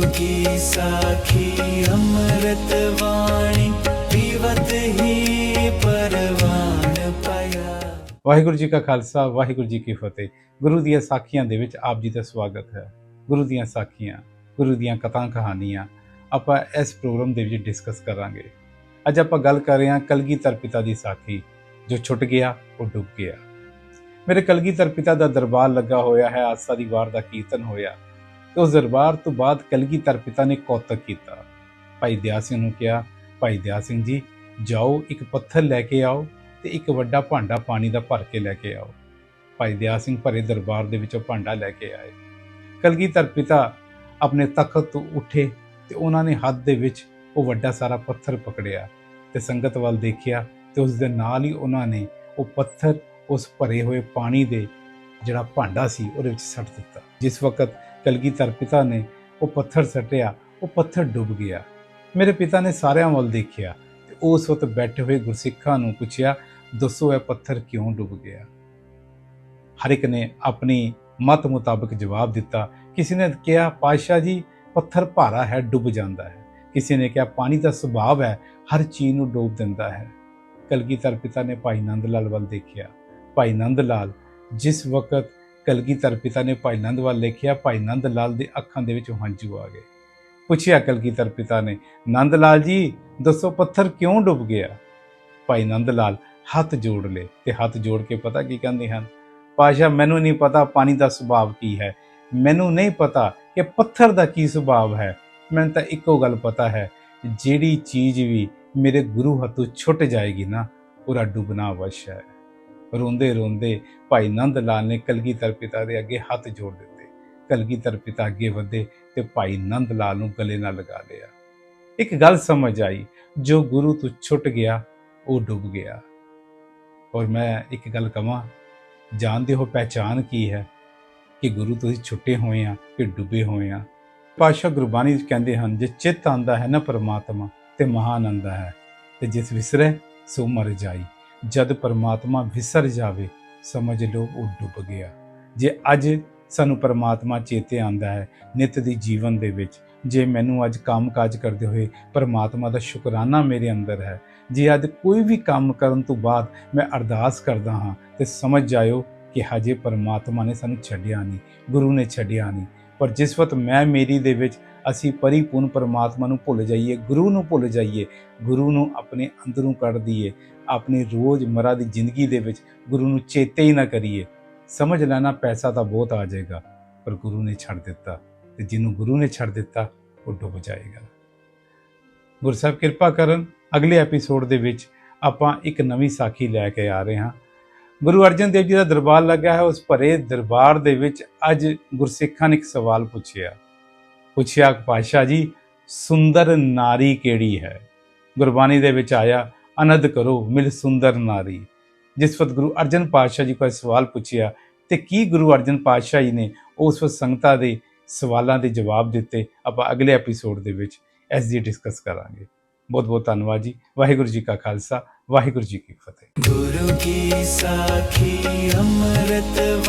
गुरु की साखी अमृत वाणी पीवत ही परवान पाया ਵਾਹਿਗੁਰੂ ਜੀ ਕਾ ਖਾਲਸਾ ਵਾਹਿਗੁਰੂ ਜੀ ਕੀ ਫਤਿਹ ਗੁਰੂ ਦੀਆਂ ਸਾਖੀਆਂ ਦੇ ਵਿੱਚ ਆਪ ਜੀ ਦਾ ਸਵਾਗਤ ਹੈ ਗੁਰੂ ਦੀਆਂ ਸਾਖੀਆਂ ਗੁਰੂ ਦੀਆਂ ਕਥਾ ਕਹਾਣੀਆਂ ਆਪਾਂ ਇਸ ਪ੍ਰੋਗਰਾਮ ਦੇ ਵਿੱਚ ਡਿਸਕਸ ਕਰਾਂਗੇ ਅੱਜ ਆਪਾਂ ਗੱਲ ਕਰ ਰਹੇ ਹਾਂ ਕਲਗੀਧਰ ਪਿਤਾ ਦੀ ਸਾਖੀ ਜੋ ਛੁੱਟ ਗਿਆ ਉਹ ਡੁੱਬ ਗਿਆ ਮੇਰੇ ਕਲਗੀਧਰ ਪਿਤਾ ਦਾ ਦਰਬਾਰ ਲੱਗਾ ਹੋਇਆ ਹੈ ਆਸਾ ਦੀ ਵਾਰ ਦਾ ਕੀਰਤਨ ਹੋਇਆ ਤੇ ਉਸ ਦਰਬਾਰ ਤੋਂ ਬਾਅਦ ਕਲਗੀਧਰ ਪਿਤਾ ਨੇ ਕੌਤਕ ਕੀਤਾ। ਭਾਈ ਦਿਆ ਸਿੰਘ ਨੂੰ ਕਿਹਾ, ਭਾਈ ਦਿਆ ਸਿੰਘ ਜੀ, ਜਾਓ, ਇੱਕ ਪੱਥਰ ਲੈ ਕੇ ਆਓ ਤੇ ਇੱਕ ਵੱਡਾ ਭਾਂਡਾ ਪਾਣੀ ਦਾ ਭਰ ਕੇ ਲੈ ਕੇ ਆਓ। ਭਾਈ ਦਿਆ ਸਿੰਘ ਭਰੇ ਦਰਬਾਰ ਦੇ ਵਿੱਚੋਂ ਭਾਂਡਾ ਲੈ ਕੇ ਆਏ। ਕਲਗੀਧਰ ਪਿਤਾ ਆਪਣੇ ਤਖਤ ਤੋਂ ਉੱਠੇ ਤੇ ਉਹਨਾਂ ਨੇ ਹੱਥ ਦੇ ਵਿੱਚ ਉਹ ਵੱਡਾ ਸਾਰਾ ਪੱਥਰ ਪਕੜਿਆ ਤੇ ਸੰਗਤ ਵੱਲ ਦੇਖਿਆ ਤੇ ਉਸ ਦੇ ਨਾਲ ਹੀ ਉਹਨਾਂ ਨੇ ਉਹ ਪੱਥਰ ਉਸ ਭਰੇ ਹੋਏ ਪਾਣੀ ਦੇ ਜਿਹੜਾ ਭਾਂਡਾ ਸੀ, ਉਹਦੇ ਵਿੱਚ ਸੱਟ ਦਿੱਤਾ। ਜਿਸ ਵਕਤ ਕਲਗੀਧਰ ਪਿਤਾ ਨੇ ਉਹ ਪੱਥਰ ਸੱਟਿਆ, ਉਹ ਪੱਥਰ ਡੁੱਬ ਗਿਆ। ਮੇਰੇ ਪਿਤਾ ਨੇ ਸਾਰਿਆਂ ਵੱਲ ਦੇਖਿਆ ਤੇ ਉਸ ਵਕਤ ਬੈਠੇ ਹੋਏ ਗੁਰਸਿੱਖਾਂ ਨੂੰ ਪੁੱਛਿਆ, ਦੱਸੋ ਇਹ ਪੱਥਰ ਕਿਉਂ ਡੁੱਬ ਗਿਆ? ਹਰ ਇੱਕ ਨੇ ਆਪਣੀ ਮਤ ਮੁਤਾਬਕ ਜਵਾਬ ਦਿੱਤਾ, ਕਿਸੇ ਨੇ ਕਿਹਾ, ਪਾਤਸ਼ਾਹ ਜੀ, ਪੱਥਰ ਭਾਰਾ ਹੈ, ਡੁੱਬ ਜਾਂਦਾ ਹੈ। ਕਿਸੇ ਨੇ ਕਿਹਾ, ਪਾਣੀ ਦਾ ਸੁਭਾਵ ਹੈ, ਹਰ ਚੀਜ਼ ਨੂੰ ਡੋਬ ਦਿੰਦਾ ਹੈ। ਕਲਗੀਧਰ ਪਿਤਾ ਨੇ ਭਾਈ ਨੰਦ ਲਾਲ ਵੱਲ ਦੇਖਿਆ। ਭਾਈ ਨੰਦ ਲਾਲ ਜਿਸ ਵਕਤ ਕਲਗੀਧਰ ਪਿਤਾ ਨੇ ਭਾਈ ਨੰਦ ਵੱਲ ਦੇਖਿਆ ਭਾਈ ਨੰਦ ਲਾਲ ਦੇ ਅੱਖਾਂ ਦੇ ਵਿੱਚ ਹੰਝੂ ਆ ਗਏ। ਪੁੱਛਿਆ ਕਲਗੀਧਰ ਪਿਤਾ ਨੇ, ਨੰਦ ਲਾਲ ਜੀ, ਦੱਸੋ ਪੱਥਰ ਕਿਉਂ ਡੁੱਬ ਗਿਆ? ਭਾਈ ਨੰਦ ਲਾਲ ਹੱਥ ਜੋੜ ਲਏ ਤੇ ਹੱਥ ਜੋੜ ਕੇ ਪਤਾ ਕੀ ਕਹਿੰਦੇ ਹਨ? ਪਾਸ਼ਾ, ਮੈਨੂੰ ਨਹੀਂ ਪਤਾ ਪਾਣੀ ਦਾ ਸੁਭਾਅ ਕੀ ਹੈ। ਮੈਨੂੰ ਨਹੀਂ ਪਤਾ ਕਿ ਪੱਥਰ ਦਾ ਕੀ ਸੁਭਾਅ ਹੈ। ਮੈਨੂੰ ਤਾਂ ਇੱਕੋ ਗੱਲ ਪਤਾ ਹੈ, ਜਿਹੜੀ ਚੀਜ਼ ਵੀ ਮੇਰੇ ਗੁਰੂ ਹੱਥੋਂ ਛੁੱਟ ਜਾਏਗੀ ਨਾ, ਪੂਰਾ ਡੁੱਬਣਾ ਅਵਸ਼ ਹੈ। ਰੋਂਦੇ ਰੋਂਦੇ ਭਾਈ ਨੰਦ ਲਾਲ ਨੇ ਕਲਗੀਧਰ ਪਿਤਾ ਦੇ ਅੱਗੇ ਹੱਥ ਜੋੜ ਦਿੱਤੇ। ਕਲਗੀਧਰ ਪਿਤਾ ਅੱਗੇ ਵਧੇ ਤੇ ਭਾਈ ਨੰਦ ਲਾਲ ਨੂੰ ਗਲੇ ਨਾਲ ਲਗਾ ਲਿਆ। ਇੱਕ ਗੱਲ ਸਮਝ ਆਈ, ਜੋ ਗੁਰੂ ਤੋਂ ਛੁੱਟ ਗਿਆ, ਉਹ ਡੁੱਬ ਗਿਆ। ਔਰ ਮੈਂ ਇੱਕ ਗੱਲ ਕਹਾਂ ਜਾਣਦੇ ਹੋ ਪਹਿਚਾਨ ਕੀ ਹੈ? ਕਿ ਗੁਰੂ ਤੁਸੀਂ ਛੁੱਟੇ ਹੋਏ ਆ ਕਿ ਡੁੱਬੇ ਹੋਏ ਆ? ਪਾਸ਼ਾ ਗੁਰਬਾਣੀ ਵਿੱਚ ਕਹਿੰਦੇ ਹਨ, ਜੇ ਚਿੱਤ ਆਂਦਾ ਹੈ ਨਾ ਪਰਮਾਤਮਾ, ਤੇ ਮਹਾਨ ਆਂਦਾ ਹੈ। ਤੇ ਜਿਸ ਵਿਸਰੇ, ਸੋ ਮਰ ਜਾਈ। ਜਦ ਪਰਮਾਤਮਾ ਵਿਸਰ ਜਾਵੇ, ਸਮਝ ਲਓ ਉਹ ਡੁੱਬ ਗਿਆ। ਜੇ ਅੱਜ ਸਾਨੂੰ ਪਰਮਾਤਮਾ ਚੇਤੇ ਆਂਦਾ ਹੈ ਨਿਤ ਦੀ ਜੀਵਨ ਦੇ ਵਿੱਚ, ਜੇ ਮੈਨੂੰ ਅੱਜ ਕੰਮਕਾਜ ਕਰਦੇ ਹੋਏ ਪਰਮਾਤਮਾ ਦਾ ਸ਼ੁਕਰਾਨਾ ਮੇਰੇ ਅੰਦਰ ਹੈ, ਜੇ ਅੱਜ ਕੋਈ ਵੀ ਕੰਮ ਕਰਨ ਤੋਂ ਬਾਅਦ ਮੈਂ ਅਰਦਾਸ ਕਰਦਾ ਹਾਂ, ਤੇ ਸਮਝ ਜਾਇਓ ਕਿ ਹਜੇ ਪਰਮਾਤਮਾ ਨੇ ਸਾਨੂੰ ਛੱਡਿਆ ਨਹੀਂ, ਗੁਰੂ ਨੇ ਛੱਡਿਆ ਨਹੀਂ। ਪਰ ਜਿਸ ਵਕਤ ਮੈਂ ਮੇਰੀ ਦੇ ਵਿੱਚ ਅਸੀਂ ਪਰਿਪੂਰਨ ਪਰਮਾਤਮਾ ਨੂੰ ਭੁੱਲ ਜਾਈਏ, ਗੁਰੂ ਨੂੰ ਭੁੱਲ ਜਾਈਏ, ਗੁਰੂ ਨੂੰ ਆਪਣੇ ਅੰਦਰੋਂ ਕੱਢ ਦਈਏ, ਆਪਣੀ ਰੋਜ਼ਮਰਾ ਦੀ ਜ਼ਿੰਦਗੀ ਦੇ ਵਿੱਚ ਗੁਰੂ ਨੂੰ ਚੇਤੇ ਹੀ ਨਾ ਕਰੀਏ। ਸਮਝ ਲੈਣਾ ਪੈਸਾ ਤਾਂ ਬਹੁਤ ਆ ਜਾਏਗਾ, ਪਰ ਗੁਰੂ ਨੇ ਛੱਡ ਦਿੱਤਾ ਤੇ ਜਿਹਨੂੰ ਗੁਰੂ ਨੇ ਛੱਡ ਦਿੱਤਾ, ਉਹ ਡੁੱਬ ਜਾਏਗਾ। ਗੁਰੂ ਸਾਹਿਬ ਕਿਰਪਾ ਕਰਨ, ਅਗਲੇ ਐਪੀਸੋਡ ਦੇ ਵਿੱਚ ਆਪਾਂ ਇੱਕ ਨਵੀਂ ਸਾਖੀ ਲੈ ਕੇ ਆ ਰਹੇ ਹਾਂ। ਗੁਰੂ ਅਰਜਨ ਦੇਵ ਜੀ ਦਾ ਦਰਬਾਰ ਲੱਗਾ ਹੈ, ਉਸ ਭਰੇ ਦਰਬਾਰ ਦੇ ਵਿੱਚ ਅੱਜ ਗੁਰਸਿੱਖਾਂ ਨੇ ਇੱਕ ਸਵਾਲ ਪੁੱਛਿਆ। ਪੁੱਛਿਆ ਪਾਸ਼ਾ ਜੀ, ਸੁੰਦਰ ਨਾਰੀ ਕਿਹੜੀ ਹੈ? ਗੁਰਬਾਣੀ ਦੇ ਵਿੱਚ ਆਇਆ, ਅਨੰਦ ਕਰੋ, ਮਿਲ ਸੁੰਦਰ ਨਾਰੀ। ਜਿਸ ਵਕਤ ਗੁਰੂ ਅਰਜਨ ਪਾਤਸ਼ਾਹ ਜੀ ਕੋਲ ਸਵਾਲ ਪੁੱਛਿਆ, ਤੇ ਕੀ ਗੁਰੂ ਅਰਜਨ ਪਾਤਸ਼ਾਹ ਜੀ ਨੇ ਉਸ ਵਕਤ ਸੰਗਤਾਂ ਦੇ ਸਵਾਲਾਂ ਦੇ ਜਵਾਬ ਦਿੱਤੇ? ਆਪਾਂ ਅਗਲੇ ਐਪੀਸੋਡ ਦੇ ਵਿੱਚ ਇਸ ਦੀ ਡਿਸਕਸ ਕਰਾਂਗੇ। ਬਹੁਤ ਬਹੁਤ ਧੰਨਵਾਦ ਜੀ। ਵਾਹਿਗੁਰੂ ਜੀ ਕਾ ਖਾਲਸਾ, ਵਾਹਿਗੁਰੂ ਜੀ ਕੀ ਫਤਿਹ। ਗੁਰੂ ਕੀ ਸਾਖੀ, ਅੰਮ੍ਰਿਤ